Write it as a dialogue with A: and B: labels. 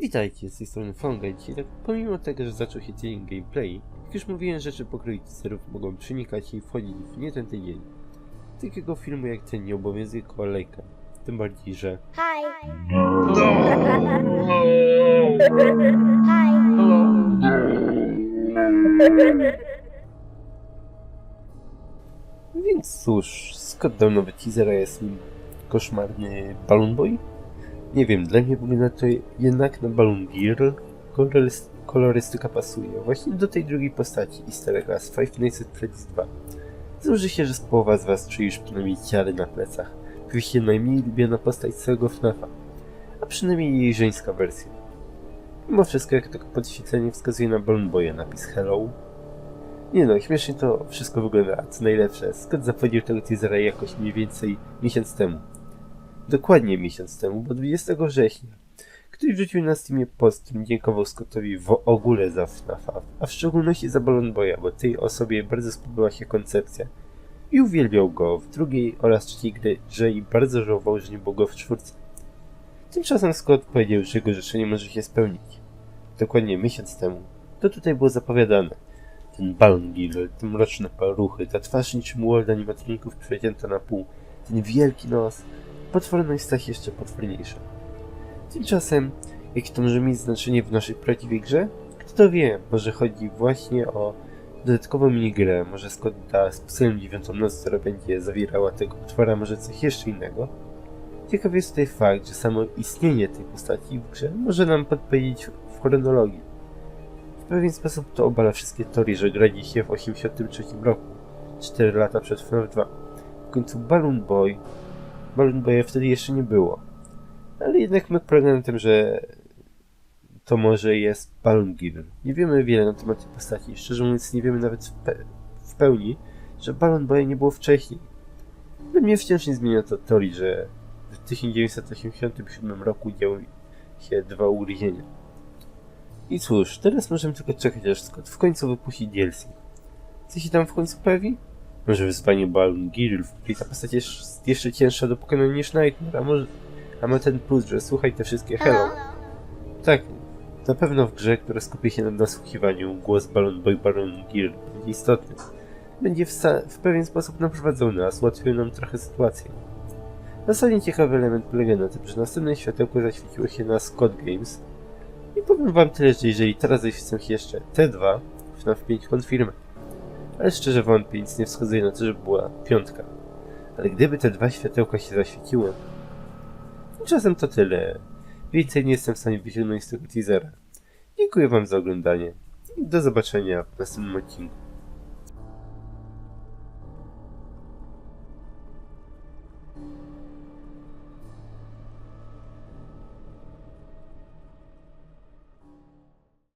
A: Witajcie, z tej strony. Dzisiaj tak pomimo tego, że zaczął się dzień gameplay, jak już mówiłem, rzeczy pokroju teaserów mogą przenikać i wchodzić w nie ten tydzień. Takiego filmu jak ten nie obowiązuje kolejka. Tym bardziej, że
B: Hi. Hi.
A: Więc cóż, Scott dał nowy teaser, a jest nim koszmarny Balloon Boy? Nie wiem, dla mnie wygląda to jednak na Balloon Girl. Kolorys- Kolorystyka pasuje właśnie do tej drugiej postaci Easter egga z Five Nights at Freddy's 2. Złoży się, że z połowa z was czuje już przynajmniej ciary na plecach. Oczywiście najmniej lubiana postać całego FNAFa, a przynajmniej jej żeńska wersja. Mimo wszystko, jak to podświetlenie wskazuje na Balloon Boya napis Hello, nie no, śmiesznie to wszystko wygląda, a co najlepsze, Scott zapowiedział tego teasera jakoś mniej więcej miesiąc temu. Dokładnie miesiąc temu, bo 20 września. Ktoś wrzucił na Steamie post, dziękował Scottowi w ogóle za FNAFa, a w szczególności za Balloon Boya, bo tej osobie bardzo spodobała się koncepcja i uwielbiał go w drugiej oraz trzeciej grze i bardzo żałował, że nie było go w czwórce. Tymczasem Scott powiedział, że jego życzenie może się spełnić. Dokładnie miesiąc temu. To tutaj było zapowiadane ten Balloon Gill, te mroczne paluchy, ta twarz niczym world animatroników przecięta na pół, ten wielki nos, potworność stać jeszcze potworniejsza. Tymczasem, jakie to może mieć znaczenie w naszej prawdziwej grze? Kto to wie, może chodzi właśnie o dodatkową minigrę, może Scott da specjalną dziewiątą noc, która będzie zawierała tego potwora, może coś jeszcze innego? Ciekawy jest tutaj fakt, że samo istnienie tej postaci w grze może nam podpowiedzieć w chronologii. W pewien sposób to obala wszystkie teorie, że gra się w 83 roku, 4 lata przed FNAF 2. W końcu Balloon Boy, Balloon Boya wtedy jeszcze nie było. Ale jednak polega na tym, że to może jest Balloon Giver. Nie wiemy wiele na temat tej postaci. Szczerze mówiąc, nie wiemy nawet w, pe- w pełni, że Balloon Boya nie było wcześniej. Dla mnie wciąż nie zmienia to teorii, że w 1987 roku działy się dwa ugryzienia. I cóż, teraz możemy tylko czekać, aż Scott w końcu wypuści DLC. Co się tam w końcu pojawi? Może wyzwanie Balloon Girl, w ta postać jest jeszcze cięższa do pokonania niż Nightmare, a może... A ma ten plus, że słuchaj te wszystkie hello. Tak, na pewno w grze, która skupi się na nasłuchiwaniu, głos Balloon Boy Balloon Girl będzie istotny. Będzie w, w pewien sposób naprowadzał nas, ułatwił nam trochę sytuację. Ostatni ciekawy element polega na tym, że następne światełko zaświeciło się na Scott Games, i powiem wam tyle, że jeżeli teraz zaświecą się jeszcze te dwa, FNAF 5 konfirmę. Ale szczerze wątpię, nic nie wskazuje na to, że była piątka. Ale gdyby te dwa światełka się zaświeciły... Tymczasem to tyle. Więcej nie jestem w stanie wyciągnąć z tego teasera. Dziękuję wam za oglądanie i do zobaczenia w następnym odcinku.